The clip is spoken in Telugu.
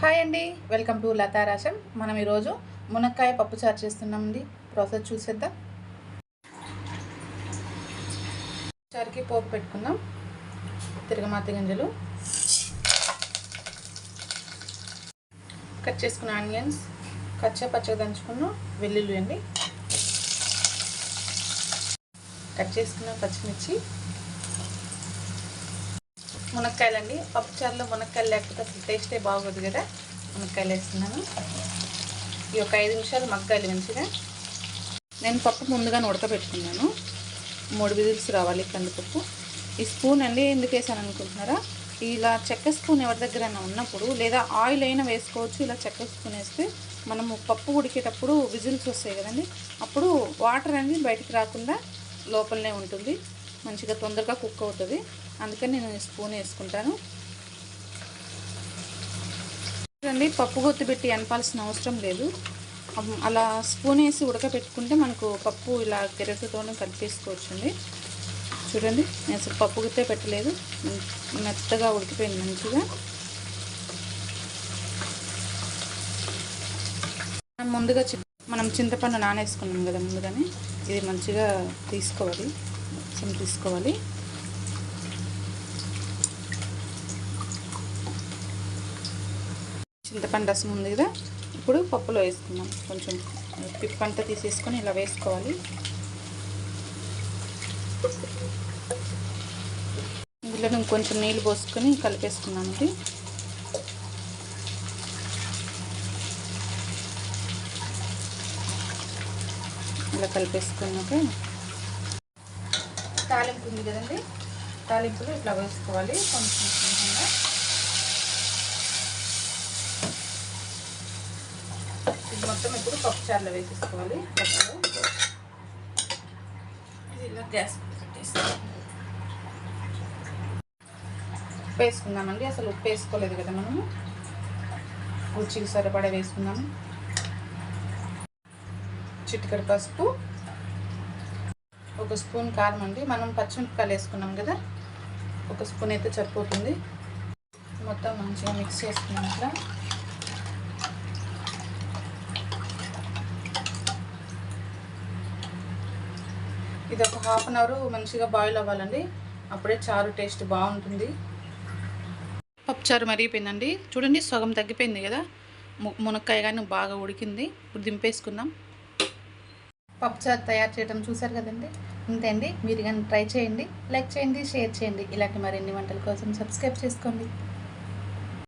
హాయ్ అండి వెల్కమ్ టు లతారాశం మనం ఈరోజు మునక్కాయ పప్పు చారు చేస్తున్నామండి. ప్రాసెస్ చూసేద్దాం. చారుకి పోపు పెట్టుకుందాం. తిరగమాత గింజలు. కట్ చేసుకున్న ఆనియన్స్. కచ్చా పచ్చగా దంచుకున్న వెల్లుల్లి అండి. కట్ చేసుకున్న పచ్చిమిర్చి. మునక్కాయలండి. పప్పుచారులో మునక్కాయలు లేకపోతే అసలు టేస్టే బాగోదు కదా. మునక్కాయలు వేస్తున్నాను. ఈ ఒక ఐదు నిమిషాలు మగ్గాలి మంచిగా. నేను పప్పు ముందుగానే ఉడకబెట్టుకున్నాను. మూడు విజిల్స్ రావాలి కందిపప్పు. ఈ స్పూన్ అండి ఎందుకు వేసాను అనుకుంటున్నారా? ఇలా చెక్క స్పూన్ ఎవరి దగ్గరైనా ఉన్నప్పుడు లేదా ఆయిల్ అయినా వేసుకోవచ్చు. ఇలా చెక్క స్పూన్ వేస్తే మనము పప్పు ఉడికేటప్పుడు విజిల్స్ వస్తాయి కదండి. అప్పుడు వాటర్ అనేది బయటికి రాకుండా లోపలనే ఉంటుంది. మంచిగా తొందరగా కుక్ అవుతుంది. అందుకని నేను స్పూన్ వేసుకుంటాను. చూడండి పప్పు గొత్తు పెట్టి అనపాల్సిన అవసరం లేదు. అలా స్పూన్ వేసి ఉడకబెట్టుకుంటే మనకు పప్పు ఇలా గెరటితోనే కలిపేసుకోవచ్చండి చూడండి నేను అసలు పప్పు గుత్తే పెట్టలేదు. మెత్తగా ఉడికిపోయింది మంచిగా. ముందుగా మనం చింతపండు నానేసుకున్నాం కదా ముందుగానే. ఇది మంచిగా తీసుకోవాలి. కొంచెం తీసుకోవాలి. చింతపండు రసం ఉంది కదా ఇప్పుడు పప్పులో వేసుకుందాం. కొంచెం పిప్పంతా తీసేసుకొని ఇలా వేసుకోవాలి. ఇందులో కొంచెం నీళ్ళు పోసుకొని కలిపేసుకున్నామండి ఇలా కలిపేసుకున్నాక తాలింపు ఉంది కదండి తాలింపులు ఇట్లా వేసుకోవాలి. కొంచెం కొంచెంగా ఇది మొత్తం ఇప్పుడు పప్పు చారులో వేసేసుకోవాలి. ఇలా గ్యాస్ ఉప్పు వేసుకుందామండి. అసలు ఉప్పు వేసుకోలేదు కదా మనము. రుచికి సరిపడా వేసుకుందాము. చిటికడ పసుపు. ఒక స్పూన్ కారం అండి. మనం పచ్చిమిరపకాయలు వేసుకున్నాం కదా. ఒక స్పూన్ అయితే సరిపోతుంది. మొత్తం మంచిగా మిక్స్ చేసుకున్నాం ఇట్లా. ఇది ఒక హాఫ్ అన్ అవర్ మంచిగా బాయిల్ అవ్వాలండి. అప్పుడే చారు టేస్ట్ బాగుంటుంది. పప్పుచారు మరిగిపోయిందండి చూడండి సగం తగ్గిపోయింది కదా. మునక్కాయ కానీ బాగా ఉడికింది. ఇప్పుడు దింపేసుకుందాం. పప్పుచారు తయారు చేయడం చూసారు కదండి. ఇంతే అండి. మీరు కానీ ట్రై చేయండి. లైక్ చేయండి షేర్ చేయండి. ఇలాంటి మరిన్ని వంటల కోసం సబ్స్క్రైబ్ చేసుకోండి.